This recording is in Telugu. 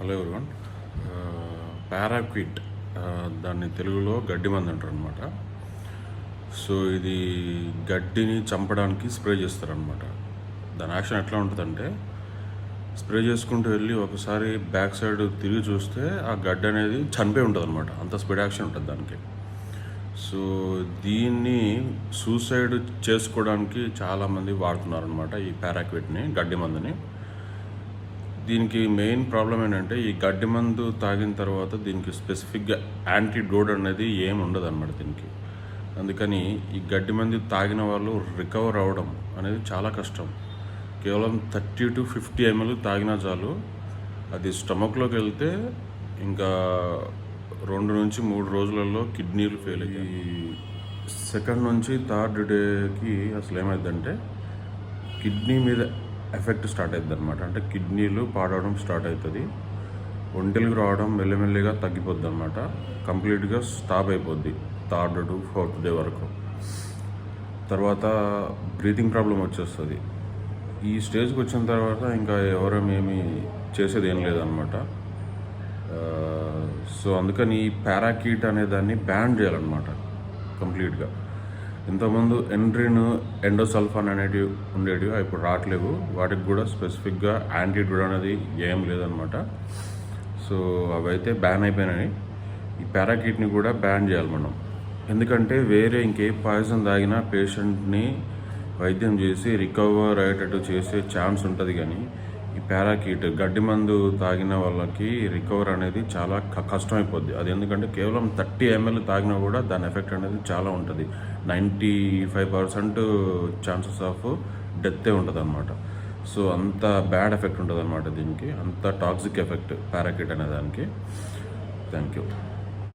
హలో ఎవరివన్ పారాక్విట్ దాన్ని తెలుగులో గడ్డి మంది అంటారు అనమాట సో ఇది గడ్డిని చంపడానికి స్ప్రే చేస్తారనమాట దాని యాక్షన్ ఎట్లా ఉంటుందంటే స్ప్రే చేసుకుంటూ వెళ్ళి ఒకసారి బ్యాక్ సైడ్ తిరిగి చూస్తే ఆ గడ్డి అనేది చనిపోయి ఉంటుంది అనమాట అంత స్పీడ్ యాక్షన్ ఉంటుంది దానికి. సో దీన్ని సూసైడ్ చేసుకోవడానికి చాలామంది వాడుతున్నారనమాట ఈ పారాక్విట్ని గడ్డి మందుని. దీనికి మెయిన్ ప్రాబ్లం ఏంటంటే ఈ గడ్డి మందు తాగిన తర్వాత దీనికి స్పెసిఫిక్గా యాంటీడోడ్ అనేది ఏం ఉండదు అనమాట దీనికి. అందుకని ఈ గడ్డి మందు తాగిన వాళ్ళు రికవర్ అవ్వడం అనేది చాలా కష్టం. కేవలం థర్టీ టు ఫిఫ్టీ ఎంఎల్ తాగినా చాలు అది స్టమక్లోకి వెళ్తే ఇంకా రెండు నుంచి మూడు రోజులలో కిడ్నీలు ఫెయిల్ అయ్యాయి సెకండ్ నుంచి థర్డ్ డేకి అసలు ఏమైందంటే కిడ్నీ మీద ఎఫెక్ట్ స్టార్ట్ అవుతుంది అనమాట అంటే కిడ్నీలు పాడవడం స్టార్ట్ అవుతుంది ఒంటెలకు రావడం మెల్లమెల్లిగా తగ్గిపోద్ది అనమాట కంప్లీట్గా స్టాప్ అయిపోద్ది థర్డ్ టు ఫోర్త్ డే వరకు. తర్వాత బ్రీతింగ్ ప్రాబ్లం వచ్చేస్తుంది. ఈ స్టేజ్కి వచ్చిన తర్వాత ఇంకా ఎవరమేమి చేసేది ఏం లేదనమాట సో అందుకని ఈ పారాకీట్ అనే దాన్ని బ్యాన్ చేయాలన్నమాట కంప్లీట్గా. ఇంతకుముందు ఎండ్రిన్ ఎండోసల్ఫాన్ అనేటివి ఉండేవి ఇప్పుడు రావట్లేవు. వాటికి కూడా స్పెసిఫిక్గా యాంటీడోడ్ అనేది ఏం లేదనమాట. సో అవైతే బ్యాన్ అయిపోయినాయి. ఈ పారాకిట్ని కూడా బ్యాన్ చేయాలి మనం. ఎందుకంటే వేరే ఇంకే పాయిజన్ తాగినా పేషెంట్ని వైద్యం చేసి రికవర్ అయ్యేటట్టు చేసే ఛాన్స్ ఉంటుంది కానీ ఈ పారాకీట్ గడ్డి మందు తాగిన వాళ్ళకి రికవర్ అనేది చాలా క- కష్టమైపోద్ది. అది ఎందుకంటే కేవలం థర్టీ ఎంఎల్ తాగినా కూడా దాని ఎఫెక్ట్ అనేది చాలా ఉంటుంది. Ninety five percent chances of డెత్తే ఉంటుంది అనమాట సో అంత బ్యాడ్ ఎఫెక్ట్ ఉంటుంది అనమాట దీనికి. అంత టాక్సిక్ ఎఫెక్ట్ పారాకీట్ అనే దానికి. Thank you